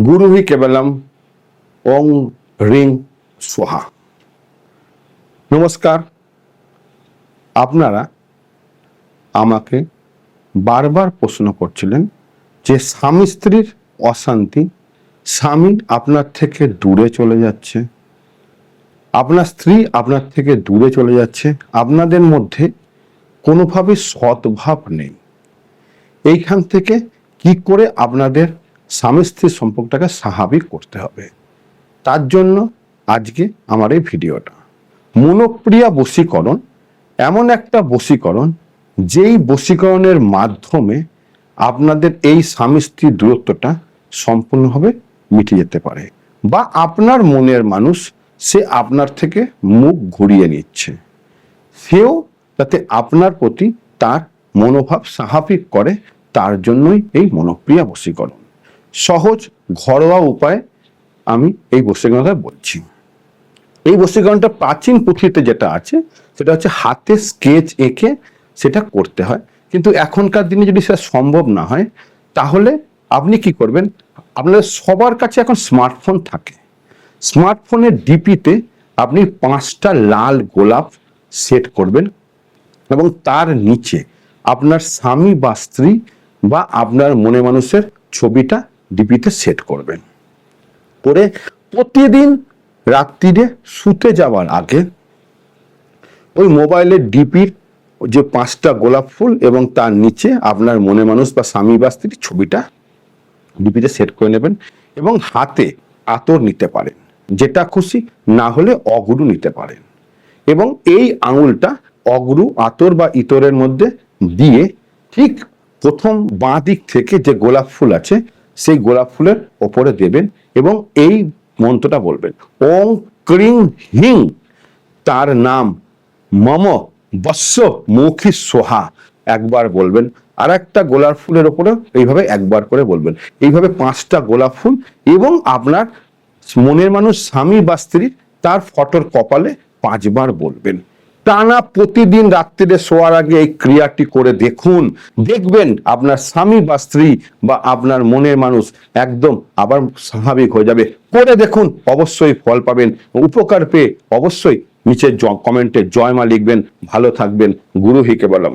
গুরু হি কেবলম ওং রিং সোহা নমস্কার আপনারা আমাকে বারবার প্রশ্ন করছিলেন যে স্বামী স্ত্রীর অশান্তি স্বামী আপনার থেকে দূরে চলে যাচ্ছে আপনার স্ত্রী আপনার থেকে দূরে চলে যাচ্ছে আপনাদের মধ্যে কোনোভাবে সদ্ভাব নেই এইখান থেকে কি করে আপনাদের স্বামী স্ত্রীর সম্পর্কটাকে স্বাভাবিক করতে হবে। তার জন্য আজকে আমার এই ভিডিওটা। মনোপ্রিয়া বশীকরণ, এমন একটা বশীকরণ, যেই বশীকরণের মাধ্যমে আপনাদের এই স্বামী স্ত্রীর দূরত্বটা সম্পূর্ণভাবে মিটে যেতে পারে বা আপনার মনের মানুষ সে আপনার থেকে মুখ ঘুরিয়ে নিচ্ছে। সেও যাতে আপনার প্রতি তার মনোভাব স্বাভাবিক করে, তার জন্যই এই মনোপ্রিয়া বশীকরণ। সহজ, ঘরোয়া উপায় আমি এই বশীকরণটা বলছি। এই বশীকরণটা প্রাচীন পুঁথিতে যেটা আছে, সেটা হচ্ছে হাতে স্কেচ এঁকে সেটা করতে হয়। কিন্তু এখনকার দিনে যদি সেটা সম্ভব না হয়, তাহলে আপনি কি করবেন? আপনার সবার কাছে এখন স্মার্টফোন থাকে। স্মার্টফোনের ডিপিতে আপনি পাঁচটা লাল গোলাপ সেট করবেন এবং তার নিচে আপনার স্বামী বা স্ত্রী বা আপনার মনে মানুষের ছবিটা ডিপিতে সেট করবেন। করে প্রতিদিন রাত্রিরে শুতে যাওয়ার আগে ওই মোবাইলের ডিপির যে পাঁচটা গোলাপ ফুল এবং তার নিচে আপনার মনে মানুষ বা স্বামী বা স্ত্রীর ছবিটা ডিপিতে সেট করে নেবেন এবং হাতে আতর নিতে পারেন, যেটা খুশি না হলে অগুরু নিতে পারেন। এবং এই আঙুলটা অগুরু আতর বা ইতরের মধ্যে দিয়ে ঠিক প্রথম বাঁ দিক থেকে যে গোলাপ ফুল আছে সেই গোলাপ ফুলের ওপরে দেবেন এবং এই মন্ত্রটা বলবেন। ওং ক্রিং হিং। তার নাম মম বৎস মুখী সোহা। একবার বলবেন। আর একটা গোলাপ ফুলের ওপরে এইভাবে একবার করে বলবেন। এইভাবে পাঁচটা গোলাপ ফুল এবং আপনার মনের মানুষ, স্বামী বা স্ত্রী, তার ফটোর কপালে পাঁচবার বলবেন। টানা প্রতিদিন রাত্রিরে শোয়ার আগে এই ক্রিয়াটি করে দেখুন। দেখবেন আপনার স্বামী বা স্ত্রী বা আপনার মনের মানুষ একদম আবার স্বাভাবিক হয়ে যাবে। করে দেখুন, অবশ্যই ফল পাবেন। উপকার পেয়ে অবশ্যই নিচের কমেন্টে জয়মা লিখবেন। ভালো থাকবেন। গুরু হিকে বললাম